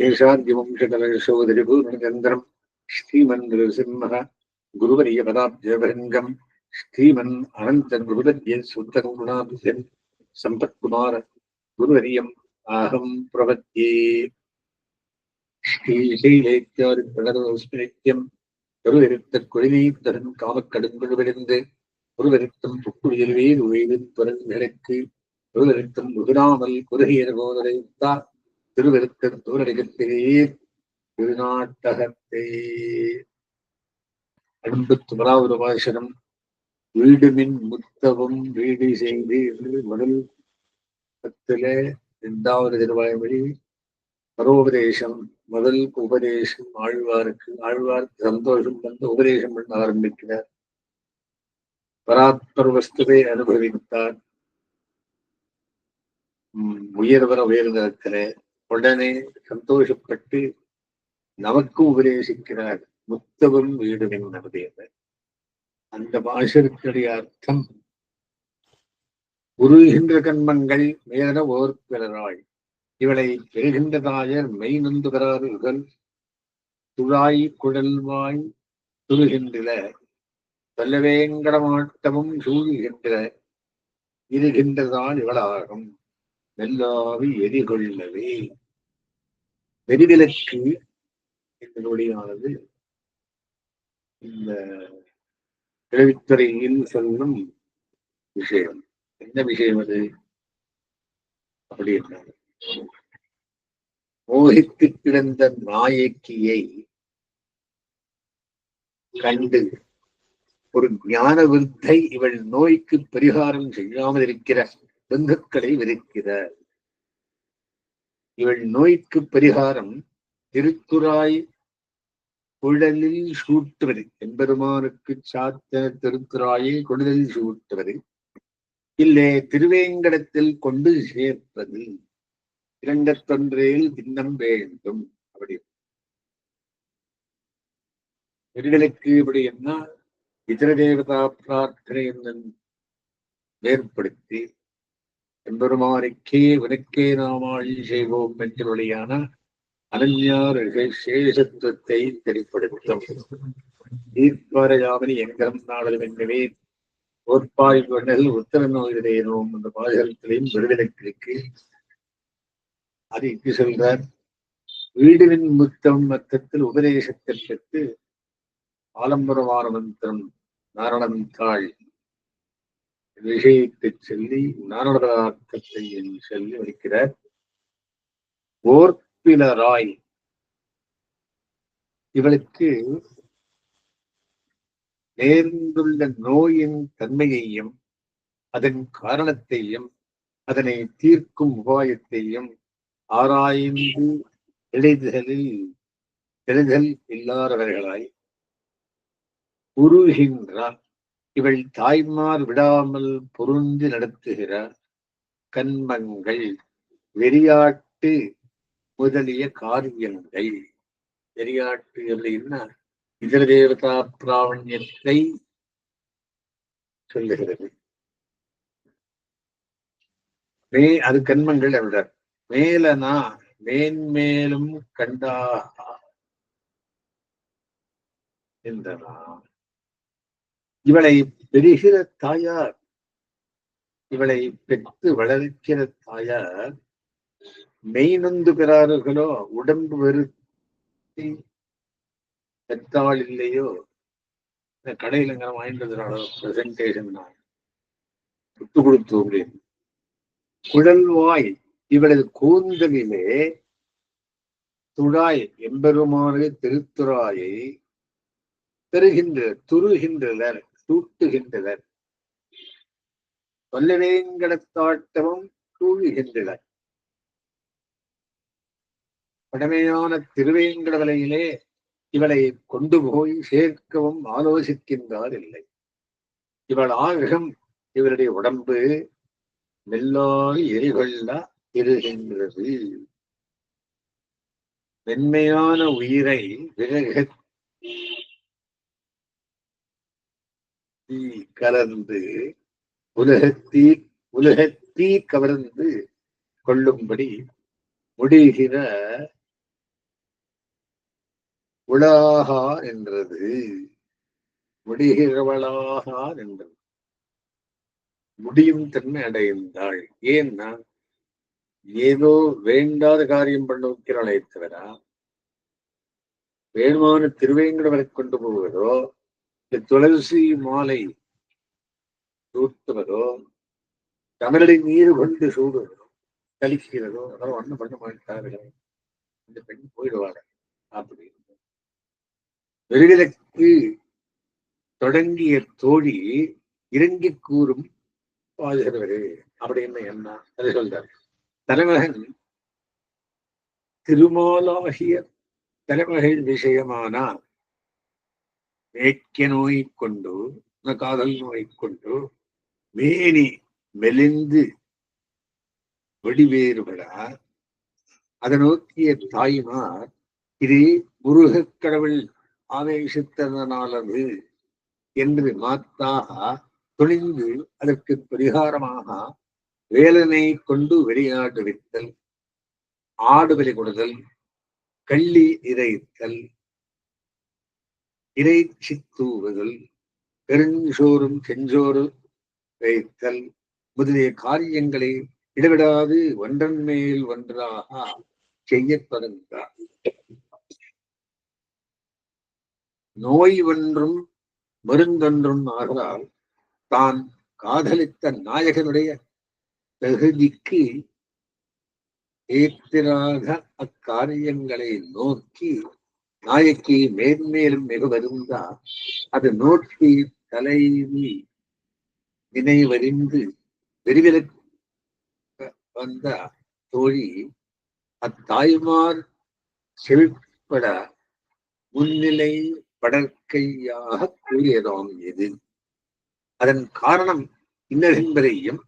சேஷாந்திவம்சகலயசோதரிபூர்ணச்சந்திரம் ஸ்ரீமன் நிருசிம்ம குருவரியபதாப்ஜபரிங்கம் ஸ்ரீமன் அனந்தன் குருதத்ய சுத்தம் குணாபிசன் சம்பத்குமார குருவரியம் ஆகம் பிரபத்யே ஸ்ரீசைலேத்யாரி பிரணரோஸ்மிரித்யம் கருவெருத்த குழிநீத்தரன் காமக்கடுங்குழு விழுந்து குருவெருத்தம் புக்குழியில் வேறு உயிரின் துறன் விளக்கு குருவெருத்தம் முதுராமல் குருகியர் போதரை தான் தூரடிகத்திலே திருநாட்டகத்தே. அன்பு முதலாவது பாசனம் வீடுமின் முத்தவம் வீடு செய்து முதல் பத்துல இரண்டாவது திருவாய்மொழி பரோபதேசம் முதல் உபதேசம் ஆழ்வாருக்கு ஆழ்வாருக்கு சந்தோஷம் வந்து உபதேசம் பண்ண ஆரம்பிக்கிறார். பராத்பர் வஸ்துவை அனுபவித்தார் உயர்வர உயர்ந்திருக்கிற உடனே சந்தோஷப்பட்டு நமக்கு உபதேசிக்கிறார். முத்தவம் வீடுமின் நபதேவ அந்த பாஷத்தினுடைய அர்த்தம் உருகின்ற கண்மங்கள் மேல ஓர் பிறராள் இவளை பெறுகின்ற தாயர் மெய் நந்துகிறார்கள் துழாய் குழல்வாய் துருகின்ற தொல்லவேங்கடமாட்டமும் சூழ்கின்ற இருகின்றதான் இவளாகும். வெல்லாவி எரிகொள்ளவே. வெறிவிலக்கு எங்களுடையானது இந்த கிழவித்துறையில் சொல்லும் விஷயம். என்ன விஷயம் அது? அப்படி என்றால் மோகித்து கிடந்த நாயக்கியை கண்டு ஒரு ஞான விருத்தை இவள் நோய்க்கு பரிகாரம் செய்யாமல் இருக்கிற பந்துக்களை வெறுக்கிறார் இவள் நோய்க்கு பரிகாரம் திருத்துறாய் குழலில் சூட்டுவது எம்பெருமானுக்கு சாத்த திருத்துறாயை குழலில் சூட்டுவது. இல்லே திருவேங்கடத்தில் கொண்டு சேர்ப்பது. இரண்டத்தொன்றில் திண்ணம் வேண்டும். அப்படி. பெருகளுக்கு இப்படி என்ன? இதர தேவதா பிரார்த்தனை ஏற்படுத்தி எம்பெருமானுக்கே உனக்கே நாமாழி செய்வோம் என்றொழியான அனன்யார் சேஷத்துவத்தை தெரிப்படுத்தும் தீர்ப்பாரயாமனி எங்கரம் நாடலும் என்பவே ஓர்பாய் கொண்டல் உத்தர நோயிலேனோம் அந்த பாதகத்திலையும் விடுதலைக்கு அது இங்கு சொல்றார் வீடுவின் முத்தம் மத்தத்தில் உபதேசத்தை பெற்று ஆலம்பரமான மந்திரம் நாரணன் தாழ். விஷயத்தை சொல்லி நாரணதார்த்தத்தை சொல்லி வைக்கிறார். ஓர்பிலராய். இவளுக்கு நேர்ந்துள்ள நோயின் தன்மையையும் அதன் காரணத்தையும் அதனை தீர்க்கும் உபாயத்தையும் ஆராய்ந்து எளிதலில் எளிதல் இல்லாதவர்களாய் உருகின்றார். இவள் தாய்மார் விடாமல் பொருந்தி நடத்துகிற கண்மங்கள் வெறியாட்டு முதலிய காரியங்கள். வெறியாட்டு அப்படின்னா இதர தேவதா பிராவண்யத்தை சொல்லுகிறது. மே அது கண்மங்கள் அப்படின்றார் மேலனா மேன்மேலும் கண்டா. என்றனா இவளை பெறுகிற தாயார் இவளை பெற்று வளர்க்கிற தாயார் மெய் நொந்து பெறார்களோ உடம்பு வெறுத்தி பெற்றாள் இல்லையோ? இந்த கடையில் இங்க வாங்கிட்டு பிரசன்டேஷன் நான் விட்டு கொடுத்து அப்படின்னு குழல்வாய் இவளது கூந்தலிலே துழாய் எம்பெருமானது திருத்துறாயை பெறுகின்ற துருகின்றனர் சூட்டுகின்றனர் தொல்லவேங்கடத்தாட்டமும் தூழுகின்றனர் பழமையான திருவேங்கடவலையிலே இவளை கொண்டு போய் சேர்க்கவும் ஆலோசிக்கின்றார் இல்லை. இவள் ஆகம் இவருடைய உடம்பு மெல்லாது எரிகொள்ள இருகின்றது. மென்மையான உயிரை விலக கலந்து உலகத்தீ உலகத்தீ கவர்ந்து கொள்ளும்படி முடிகிற உலாகா என்றது. முடிகிறவளாகா என்றது. முடியும் தன்மை அடைந்தாள். ஏன்னா ஏதோ வேண்டாத காரியம் பண்ண வைக்கிறாளே தவிர வேணுமான திருவேங்கடவரை கொண்டு போவதோ இந்த துளசி மாலை சூத்துவதோ தமிழை நீர் கொண்டு சூடுவதோ கழிக்கிறதோ அதெல்லாம் ஒண்ணும் பண்ண மாட்டார்கள் இந்த பெண் போயிடுவாங்க. அப்படி. வெறுவிலக்கு தொடங்கிய தோழி இறங்கி கூறும் பாதுகிறவரே அப்படின்னு என்ன அதை சொல்றாரு. தலைமகன் திருமாலாகிய தலைமகள் விஷயமானார் வேட்கை நோய் கொண்டு காதல் நோய் கொண்டு மேனி மெலிந்து வெடிவேறுபட அதை நோக்கிய தாய்மார் இது முருகக் கடவுள் ஆவேசித்ததனாலது என்று மாத்தாக துணிந்து அதற்கு பரிகாரமாக வேலனை கொண்டு விளையாடுவித்தல் ஆடு விலை கொடுதல் கள்ளி இறைத்தல் இறைச்சி தூவுதல் பெருஞ்சோறும் செஞ்சோறு வைத்தல் முதலிய காரியங்களை இடைவிடாது ஒன்றன் மேல் ஒன்றாக செய்ய தொடர்ந்தார் நோய் ஒன்றும் மருந்தொன்றும் ஆகிறால் தான் காதலித்த நாயகனுடைய தகுதிக்கு ஏத்திராக அக்காரியங்களை நோக்கி நாயக்கி மேன்மேலும் மிக வருந்தா அது நோக்கி தலைவி நினைவறிந்து விரிவில வந்த தோழி அத்தாய்மார் செழிப்பட முன்னிலை படற்கையாக கூறியதாம் எது? அதன் காரணம் இன்னதென்பதையும்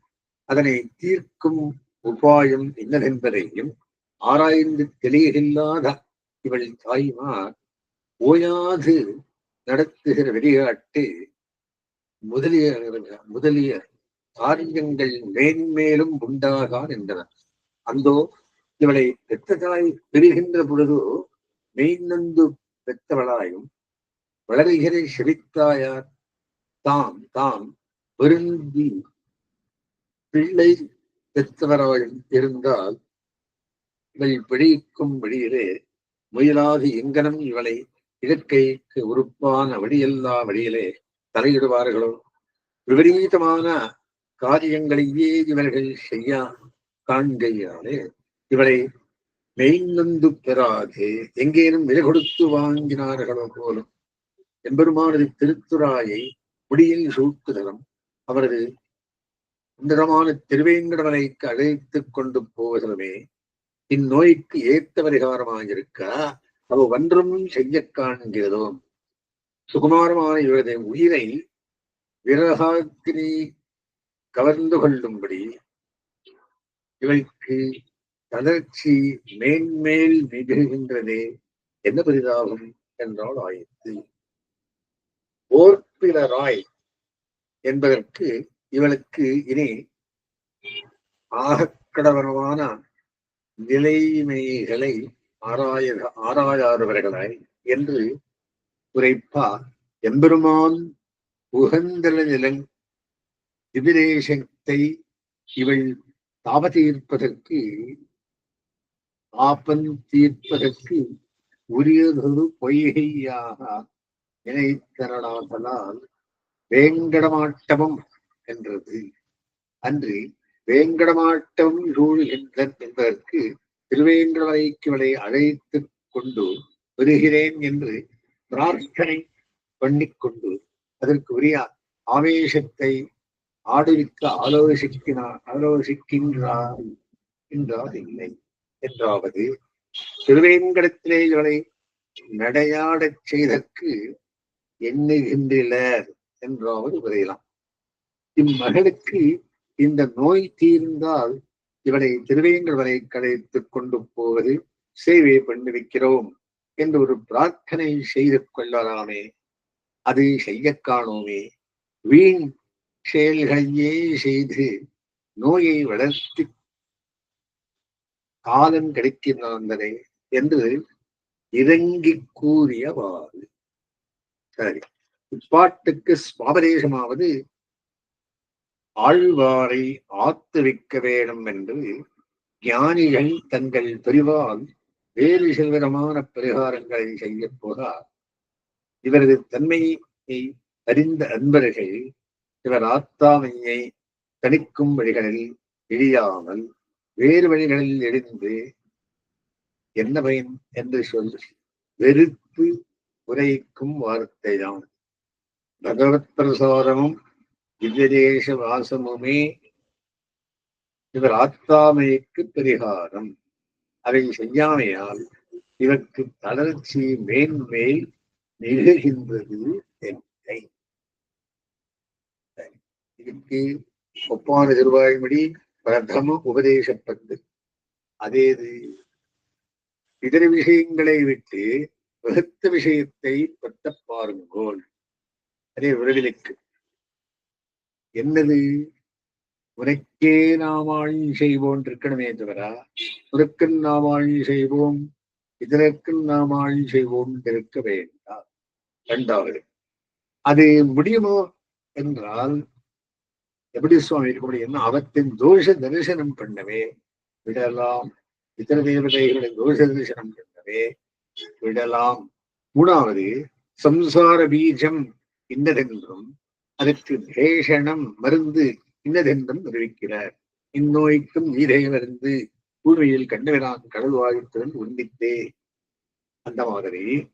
அதனை தீர்க்கும் உபாயம் இன்னதென்பதையும் ஆராய்ந்து தெளியில்லாத இவளின் தாய்மார் ஓயாது நடத்துகிற விளையாட்டு முதலிய முதலிய காரியங்கள் மேன்மேலும் உண்டாகான் என்றனர். அந்தோ இவளை பெத்த தாய் பெறுகின்ற பொழுதோ மெய்நந்து பெற்றவளாயும் வளர்கிற செவித்தாயார் தாம் தாம் பெருந்தி பிள்ளை பெற்றவராயும் இருந்தால் இவள் பிழைக்கும் வழியிலே முயலாது எங்கனம் இவளை இயற்கைக்கு உறுப்பான வழியெல்லா வழியிலே தலையிடுவார்களோ? விபரீதமான காரியங்களையே இவர்கள் செய்ய? காண்கையாலே இவளை மெய்நந்து பெறாது எங்கேனும் விலை கொடுத்து வாங்கினார்களோ போலும் எம்பெருமானது திருத்துறாயை முடியில் சூட்டுதலும் அவரது சுந்தரமான திருவேங்கடவனைக்கு அழைத்துக் கொண்டு போவதிலுமே இந்நோய்க்கு ஏத்த பரிகாரமாயிருக்க அவ ஒன்றும் செய்ய காண்கிறதோ? சுகுமாரமான இவரது உயிரை விரகாக்கினி கவர்ந்து கொள்ளும்படி இவளுக்கு தளர்ச்சி மேன்மேல் நிகழ்கின்றதே என்ன பரிதாபம் என்றால் ஆயிற்று. ஓர்பிலராய் என்பதற்கு இவளுக்கு இனி ஆகக்கடவனமான நிலைமைகளை ஆராய ஆராயாதவர்களாய் என்று உரைப்பா எம்பெருமான் உகந்தல நிலங் திபிரேசத்தை இவள் தாபதீர்ப்பதற்கு ஆப்பன் தீர்ப்பதற்கு உரியதொரு பொய்கையாக நினைத்தரலாதலால் வேங்கடமாட்டமம் என்றது. அன்று வேங்கடமாட்டம் சூழ்கின்றன் என்பதற்கு திருவேங்கடவரைக்குவளை அழைத்து கொண்டு வருகிறேன் என்று பிரார்த்தனை பண்ணிக்கொண்டு அதற்கு உரிய ஆவேசத்தை ஆடுவிக்க ஆலோசிக்கிறார் ஆலோசிக்கின்றார் என்றால் இல்லை. என்றாவது திருவேங்கடத்திலே இவளை நடையாடச் செய்தற்கு எண்ணுகின்றனர் என்றாவது உரையலாம். இம்மகளுக்கு இந்த நோய் தீர்ந்தால் இவரை திருவேங்கல் வரை கடைத்துக் கொண்டு போவது சேவை பண்ணிருக்கிறோம் என்று ஒரு பிரார்த்தனை செய்து கொள்ளலாமே. அது செய்ய காணோமே. வீண் செயல்களையே செய்து நோயை வளர்த்து காலம் கிடைக்கின்றனே என்று இறங்கி கூறியவாறு. சரி. இப்பாட்டுக்கு ஸ்வாபதேசமாவது ஆழ்வாரை ஆத்து வைக்க வேண்டும் என்று ஞானிகள் தங்கள் பிரிவால் வேறு சிலவிதமான பரிகாரங்களை செய்ய போதார். இவரது தன்மையை அறிந்த அன்பர்கள் இவர் ஆத்தாமையை தணிக்கும் வழிகளில் இழியாமல் வேறு வழிகளில் எழுந்து என்ன பயன் என்று சொல் வெறுப்பு உரைக்கும் வார்த்தைதான். பகவத் பிரசாரமும் திவ்யதேச வாசமுமே. இவர் ஆத்தாமைக்கு பரிகாரம். அதை செய்யாமையால் இவருக்கு தளர்ச்சி மேன்மேல் நிகழ்கின்றது என்னை இதுக்கு ஒப்பான திருவாய்மொழி பிரதம உபதேசப்பட்டு அதேது இதர விஷயங்களை விட்டு வகுத்த விஷயத்தை பத்த பாருங்கோள். அதே விரைவிலுக்கு என்னது? உனக்கே நாமாழி செய்வோம் இருக்கணுமே தவிர உனக்கும் நாமாழி செய்வோம் இதற்கும் நாமாழி செய்வோம் இருக்க வேண்டாம். இரண்டாவது அது முடியுமோ என்றால் எப்படி சுவாமி இருக்க முடியும்? அவற்றின் தோஷ தரிசனம் பண்ணவே விடலாம். இதர தேவதைகளின் தோஷ தரிசனம் பண்ணவே விடலாம். மூணாவது சம்சார பீஜம் இன்னதென்றும் அதற்கு பேஷணம் மருந்து இன்னதென்றும் தெரிவிக்கிறார் இந்நோய்க்கும் நீரை மருந்து. பூமியில் கண்டவிடான் கடல் வாழ்த்துடன் உண்டித்தே அந்த மாதிரி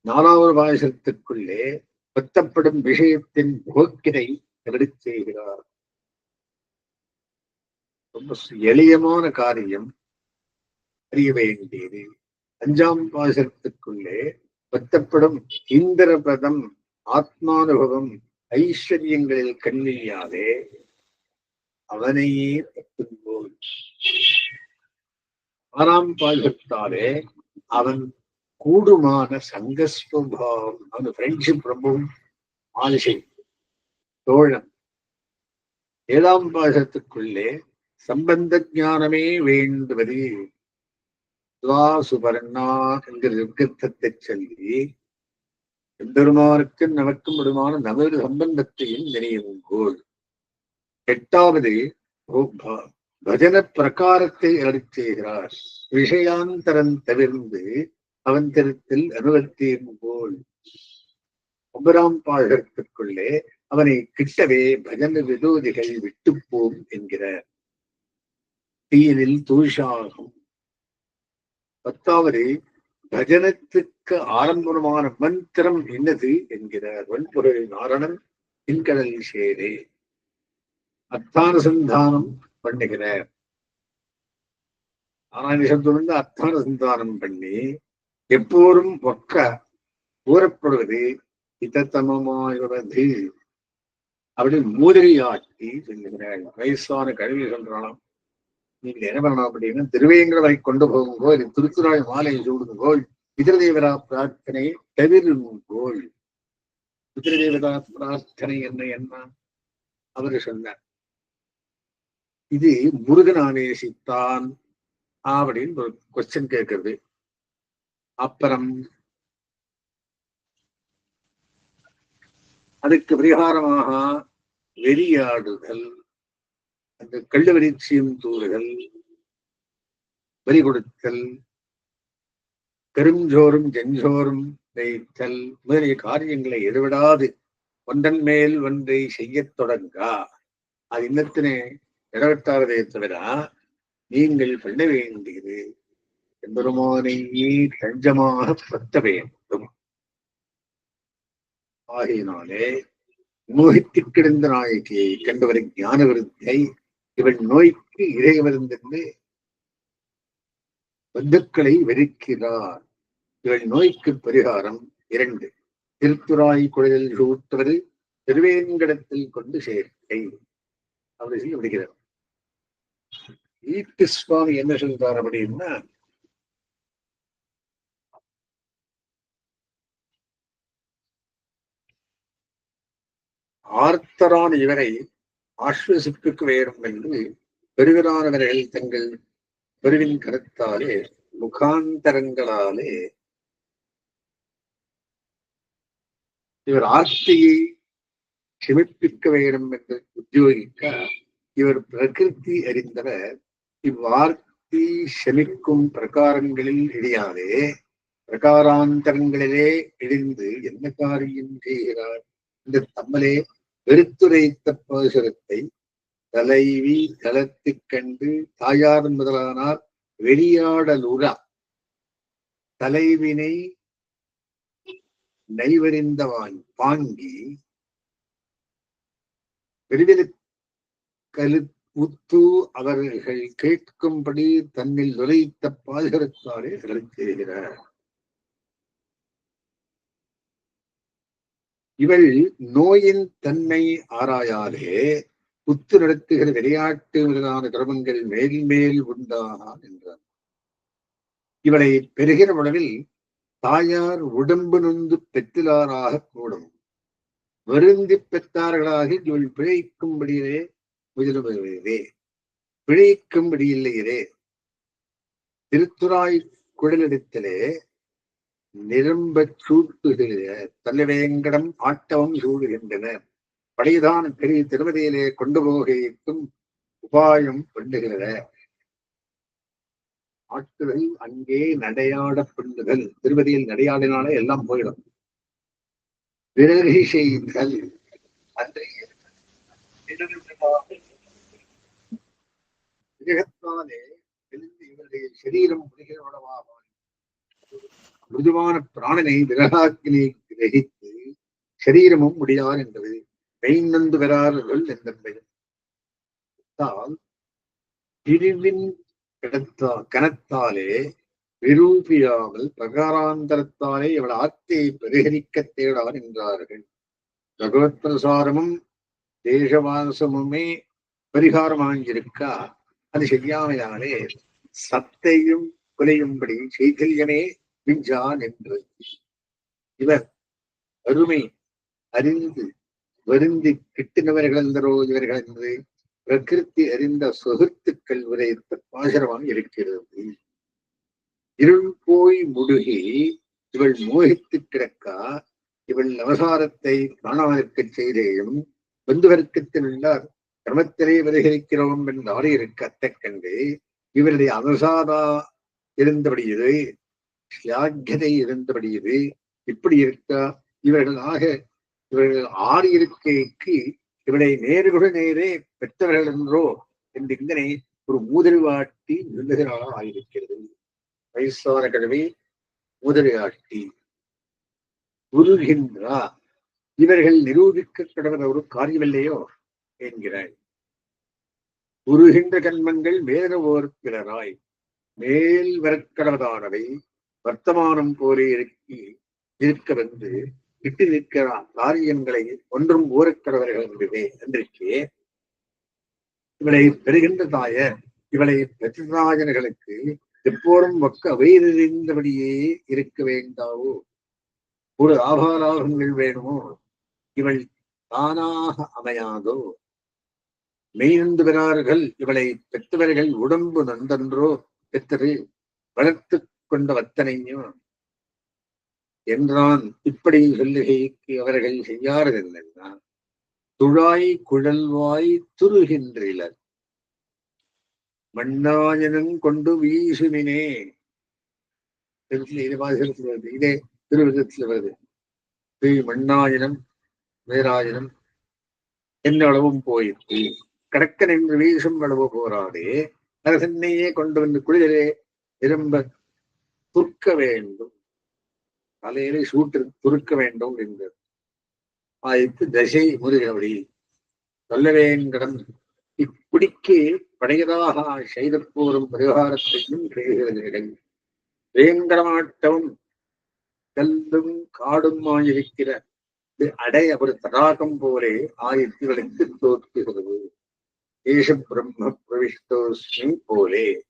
நாலாவது பாயசத்துக்குள்ளே பத்தப்படும் விஷயத்தின் போக்கினை எடுத்து செய்கிறார். ரொம்ப எளியமான காரியம். அறிய வேண்டியது. அஞ்சாம் பாசனத்துக்குள்ளே பத்தப்படும் இந்திரபதம் ஆத்மானுபவம் ஐஸ்வர்யங்களில் கண்ணியாதே அவனையே பத்தும்போல் ஆறாம் பாசத்தாலே அவன் கூடுமான சங்கஸ்வபாவம் அவன் ஃப்ரெண்ட்ஷிப் ரொம்பவும் ஆலிசை தோழன். ஏழாம் பாசத்துக்குள்ளே சம்பந்த ஞானமே வேண்டுவது சுபர்ணா என்கிற யுக்கத்தை சொல்லி எம்பெருமானுக்கும் நமக்கும் விடுமான நமது சம்பந்தத்தையும் நினைவுங்கோள் எட்டாவது பஜன பிரகாரத்தை அருள் செய்கிறார் விஷயாந்தரம் தவிர்ந்து அவன் திருத்தில் அனுவர்த்தியும் போல். ஒன்பதாம் பாகத்துக்குள்ளே அவனை கிட்டவே பஜன விரோதிகள் விட்டுப்போம் என்கிறார். தீயனில் தூஷாகும். பத்தாவது பஜனத்துக்கு ஆரம்பமான மந்திரம் என்னது என்கிறார் வன்பொருள் நாரணன் பின்கடல் சேரே. அர்த்தானுசந்தானம் பண்ணுகிறார். நாராயண சப்தம் வந்து அர்த்தானுசந்தானம் பண்ணி எப்போதும் ஒக்க கூறப்படுவது இதத்தமமாயுவது அப்படி மூதிரியாக்கி சொல்லுகிறார். வயசான கல்வி சொல்றானாம். நீங்கள் என்ன பண்ணணும் அப்படின்னா திருவேங்கடவை கொண்டு போகுங்கோ இல்லை திருத்துறாய் மாலை சூடுங்கோள் பிதிரதேவதா பிரார்த்தனை தவிருங்கோள். பிதிரதேவதா பிரார்த்தனை என்ன என்ன? அவரு சொன்னார். இது முருகன் ஆவேசித்தான் அப்படின்னு ஒரு கொஸ்டின் கேட்கறது. அப்புறம் அதுக்கு பரிகாரமாக வெறியாடுதல் அந்த கள்ளு வரிச்சியும் தூறுதல் வரி கொடுத்தல் பெருஞ்சோறும் ஜெஞ்சோறும் வைத்தல் முதலிய காரியங்களை எதிர்விடாது ஒன்றன் மேல் ஒன்றை செய்யத் தொடங்கா. அது இன்னத்தினே இடவட்டாவதை தவிர நீங்கள் பண்ண வேண்டியது எம்பெருமானையே தஞ்சமாக பத்த வேண்டும். ஆகையினாலே மோகித்து கிடந்த நாயகியை கண்டவரை ஞான விருத்தியை இவன் நோய்க்கு இறைவருந்திருந்து பந்துக்களை வெறுக்கிறார் இவள் நோய்க்கு பரிகாரம் இரண்டு. திருத்துராய் குழலில் சூட்டுவது திருவேங்கடத்தில் கொண்டு சேர்க்கை. அப்படி சொல்லி விடுகிறார். ஈட்டு சுவாமி என்ன சொல்றார் அப்படின்னா ஆர்த்தரான இவரை ஆஸ்வசிப்பிற்கு வேணும் என்று பெருவிலானவர்கள் தங்கள் பெருவின் கருத்தாலே முகாந்தரங்களாலே இவர் ஆர்த்தியை செமிப்பிக்க வேண்டும் என்று உத்தியோகிக்க இவர் பிரகிருதி அறிந்தவர். இவ்வார்த்தி செமிக்கும் பிரகாரங்களில் இடையாலே பிரகாராந்தரங்களிலே இழிந்து என்ன காரியம் செய்கிறார் என்று தம்மலே வெறுத்துரைத்த பாசுரத்தை தலைவி தளத்துக் கண்டு தாயார் முதலானார் வெளியாடலுரா தலைவினை நைவறிந்த பாங்கி பெருவிலு கழு உத்து அவர்கள் கேட்கும்படி தன்னில் நுழைத்த பாதுகாத்தாரே செய்கிறார். இவள் நோயின் தன்மை ஆராயாதே புத்து நடத்துகிற விளையாட்டு முதலான கிரமங்கள் மேல் மேல் என்றார் இவளை பெறுகிற அளவில் தாயார் உடம்பு நொந்து பெற்றிலாராக கூடும். வருந்தி பெற்றார்களாக இவள் பிழைக்கும்படியே முயலுவதே பிழைக்கும்படி இல்லையிலே. திருத்துறாய் குழலிடத்திலே நிரம்ப சூட்டுகிற தலைவேங்கடம் ஆட்டவம் சூடுகின்றனர் படையதான பெரிய திருமதியிலே கொண்டு போகைக்கும் உபாயம் பண்ணுகிற ஆட்டுதல் அங்கே நடையாட பண்ணுதல். திருமதியில் நடையாடினாலே எல்லாம் போயிடும். விரகி செய்தல். அன்றைய விரகத்தாலே இவருடைய சரீரம் முடிகிறவளவாக மிருதுவான பிராணனை விரகாக்கிலே கிரகித்து சரீரமும் முடியார் என்பது கைநந்து பெறார்கள் என்பதையும் பிரிவின் கிடத்தா கனத்தாலே விரூபியாமல் பிரகாராந்தரத்தாலே இவள் ஆத்தையை பரிகரிக்க தேடார் என்றார்கள். பகவத் பிரசாரமும் தேசவாசமுமே பரிகாரமாகியிருக்கா அது செய்யாமையாலே சத்தையும் குலையும்படி சைதல்யமே விஞ்சான் என்று. இவர் அருமை அறிந்து வருந்தி கிட்டினவர்கள் என்றோ இவர்கள் என்று பிரகிருத்தி அறிந்த சொகுத்துக்கள் உரைத்த பாசரமாக இருக்கிறது. இருள் போய் முடுகி இவள் மோகித்து கிடக்கா? இவள் அவசாரத்தை பிராணவனுக்கு செய்தேயும் பந்துவர்க்கத்தில் உள்ளார் கிரமத்திலே வருகிறோம் என்று இருக்க அத்தக்கண்டு இவருடைய அவசாரா இருந்தபடியது தியாகதை சியாக்கியதை இருந்தபடி இது இப்படி இருக்கா? இவர்களாக இவர்கள் ஆறு இருக்கைக்கு இவளை நேருகுட நேரே பெற்றவர்கள் என்றோ என்று இங்கனை ஒரு மூதறிவாட்டி சொல்லுகிறாளா ஆயிருக்கிறது வயசான கடவை மூதறிவாட்டி. உருகின்றா. இவர்கள் நிரூபிக்க கடவுள் ஒரு காரியமில்லையோ? என்கிறாய். உருகின்ற கண்மங்கள் வேற ஓர் பிறராய். மேல் வரக்கடவதானவை. வர்த்தமானம் கோரி இருக்கி இருக்க வந்து விட்டு நிற்கிறான். காரியங்களை ஒன்றும் ஊரக்கிறவர்கள் என்பதே. என்றிற்கு இவளை பெறுகின்ற தாயர் இவளை பிரதிராஜன்களுக்கு எப்போதும் மக்க வயிறிந்தபடியே இருக்க வேண்டாவோ? ஒரு ஆபாராகங்கள் வேணுமோ? இவள் தானாக அமையாதோ? மெய்நந்து பெறார்கள் இவளை பெற்றவர்கள் உடம்பு நந்தன்றோ பெற்று வளர்த்து கொண்ட வத்தனையும் என்றான். இப்படி சொல்லுகைக்கு அவர்கள் செய்யாரதில்லைதான் துழாய் குழல்வாய் துருகின்றனர். மண்ணாயனம் கொண்டு வீசுமினே. இது வருது. இதே திருவிதத்தில் வருது. ஸ்ரீ மண்ணாயனம் வேராயனம் என்ன அளவும் போயிற்று. கடக்க நின்று வீசும் அளவு போராடே அரசன்னையே கொண்டு வந்து குளிரே திரும்ப துர்க்க வேண்டும். தலையிலே சூட்டு துருக்க வேண்டும் என்று ஆயிரத்து தசை முருகவடி சொல்லவேங்கடம் இக்குடிக்கு படையதாக செய்த போரும் பரிகாரத்தையும் கிடைகிறது வேங்கடமாட்டமும் கல்லும் காடுமாயிருக்கிற அடை அவர் தடாகம் போலே ஆயிரத்திகளுக்கு தோற்றுகிறது தேச பிரம்ம பிரவிஷ்டோஸ்மி போலே.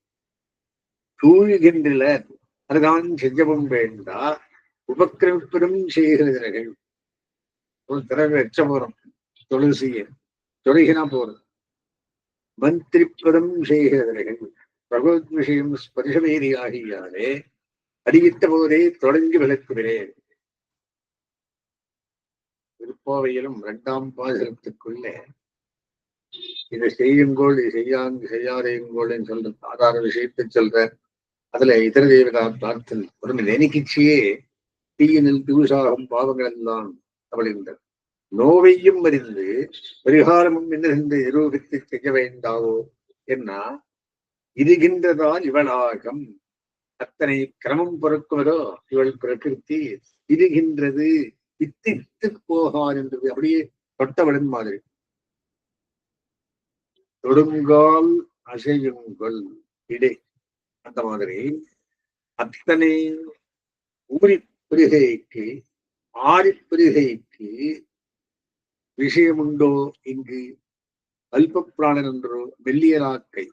தூழ்கின்ற அதுதான் செஞ்சவும் வேண்டா உபக்கிரமிப்பதும் செய்கிறீர்கள். ஒரு தடவை வச்ச போறோம் துளசிய தொழுகினா போறது மந்திரிப்பதும் செய்கிறவர்கள் பகவத் விஷயம் ஸ்பர்சமேரி ஆகியாலே அறிவித்த போதே தொடங்கி விளக்குகிறேன். திருப்பாவையிலும் இரண்டாம் பாசனத்துக்குள்ளே இதை செய்யுங்கோள் இது செய்யாங்க செய்யாதேங்கோள்னு சொல்ற சாதாரண விஷயத்தை சொல்ற அதுல இதர தேவதா பிரார்த்தனை ஒரு நினைக்கிச்சியே தீயினில் தூசாகும் பாவங்கள் எல்லாம் கவலைகின்றன நோவையும் அறிந்து பரிகாரமும் என்ன நிரூபித்து செய்ய வேண்டாவோ? என்ன இருகின்றதால் இவளாகம்? அத்தனை கிரமம் பொறுக்குவதோ? இவள் பிரகிருத்தி இருகின்றது வித்திட்டு போகார் என்றது அப்படியே தொட்டவளன் மாதிரி. தொடுங்கால் அசையுங்கள் இடை. அந்த மாதிரி அத்தனை ஊரி பிரிகைக்கு ஆரி பிரிகைக்கு விஷயமுண்டோ இங்கு அல்பப்பிராணன் என்றோ மெல்லியராக்கை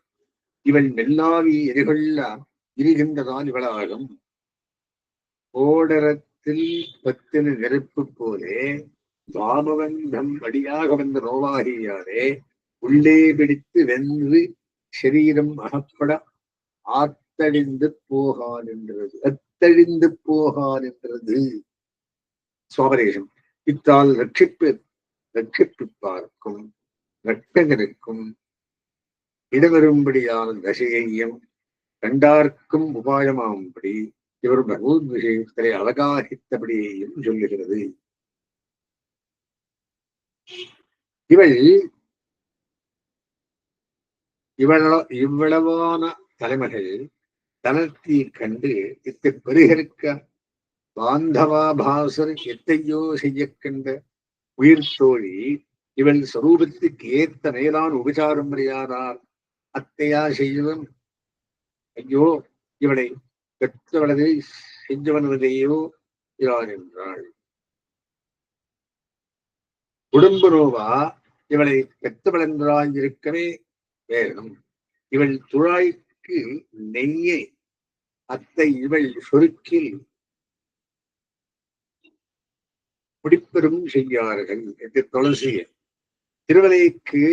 இவள் மெல்லாவி எரிகொள்ள இருகின்றதான் இவளாகும். ஓடரத்தில் பத்தின நெருப்பு போலே வாமவந்தம் வழியாக வந்த நோவாகியாரே உள்ளே பிடித்து வென்று சரீரம் அகப்பட அத்தழிந்து போகான் என்றது. அத்தழிந்து போகான் என்றது. சுவாபரேஷம். இத்தால் ரட்சிப்பு ரட்சிப்பிப்பார்க்கும் ரட்சகருக்கும் இடவரும்படியான தசையையும் கண்டார்க்கும் உபாயமாகும்படி இவர் பகவத் விஷயத்திலே அழகாகித்தபடியையும் சொல்லுகிறது. இவள் இவ்வளவான தலைமைகள் தளர்த்தி கண்டு இத்து பெருகருக்க பாந்தவாபாசர் எத்தையோ செய்ய கண்ட உயிர் தோழி இவள் ஸ்வரூபத்துக்கு ஏத்த மேலான் உபசாரம் அறியாதார் அத்தையா செய்யவும் ஐயோ இவளை பெற்றவளது செஞ்சவனதையோ இறார் என்றாள். குடும்ப நோவா இவளை பெற்றவளென்றாய் இருக்கவே வேணும். இவள் துழாய்க்கு நெய்யை அத்தை இவள் சொருக்கில் பிடிப்பெரும் செய்யார்கள் என்று துளசிய திருவலைக்கு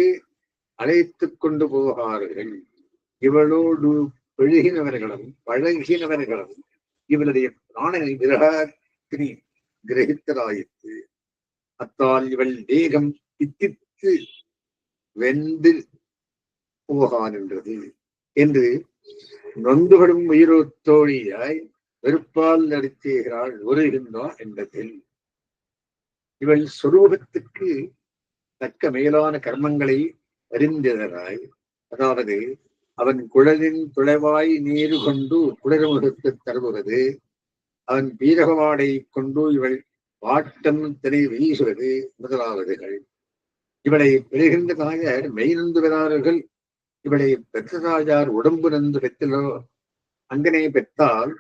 அழைத்துக் கொண்டு போகார்கள். இவளோடு பழகினவர்களும் பழகினவர்களும் இவளுடைய பிராணனை விரகத்தினி கிரகித்தராயிற்று அத்தால் இவள் தேகம் பித்தித்து வெந்து போகான் என்றது என்று நொந்துபடும் உயிரோ தோழியாய் வெறுப்பால் நடித்தேகிறாள் உருகின்றா என்பதில். இவள் சுரூபத்துக்கு தக்க மேலான கர்மங்களை அறிந்ததனாய் அதாவது அவன் குழலின் துளைவாய் நீர் கொண்டு குளிர்முகத்து தருவது அவன் பீரகவாடை கொண்டு இவள் வாட்டம் திரை வீசுவது முதலாவதுகள். இவளை பெறுகின்ற தாயார் மெய் இவளை பெற்ற உடம்பு நந்து பெற்றோ அங்கனே பெற்றால்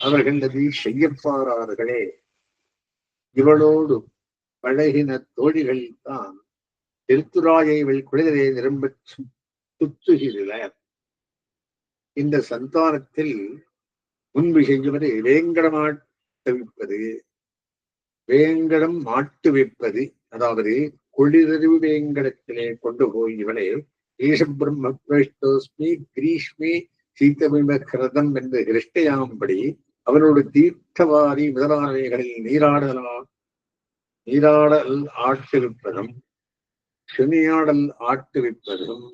அவர்கள் அதை செய்யப்பாரார்களே இவளோடு பழகின தோழிகள் தான் திருத்துராயை இவள் குளிரை நிரம்ப சுத்துகிறார் இந்த சந்தானத்தில் முன்பு செய்வது வேங்கடமாட்டவிப்பது வேங்கடம் மாட்டு வைப்பது அதாவது குளிரறிவு வேங்கடத்திலே கொண்டு போய் இவளை ஈஷம் பிரம்ம பிரஷ்டோஸ்மி கிரீஷ்மி சீத்தமிமகிரதம் என்று கிருஷ்டையாம்படி அவனோட தீர்த்தவாரி முதலானவைகளில் நீராடலாம் நீராடல் ஆட்டிருப்பதும் சுனியாடல் ஆட்டிருப்பதும்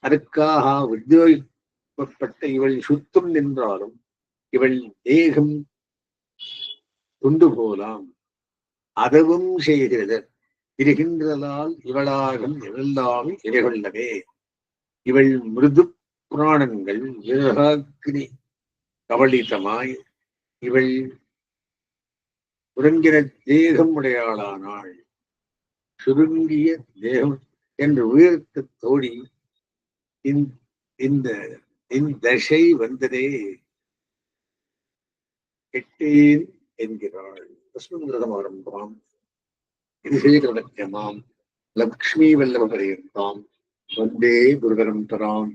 அதற்காக உத்தியோகிக்கப்பட்ட இவள் சுத்தம் நின்றாலும் இவள் தேகம் துண்டு போலாம். அதுவும் செய்கிறது. இருகின்றதால் இவளாகும் இவெல்லாம் இவைகொள்ளவே இவள் மிருது புராணங்கள் விரகாக்னி கவலிதமாய் இவள் சுருங்கின தேகம் உடையாளானாள். சுருங்கிய தேகம் என்று உயர்த்த தோடி இந்த இந்த தசை வந்ததே. கெட்டேன் என்கிறாள். தஸ்மிருதமாரம்பாம் விசேகரமத்தியமாம் லக்ஷ்மி வல்லபகரேர்த்தாம் வந்தே குருகரம் தராம்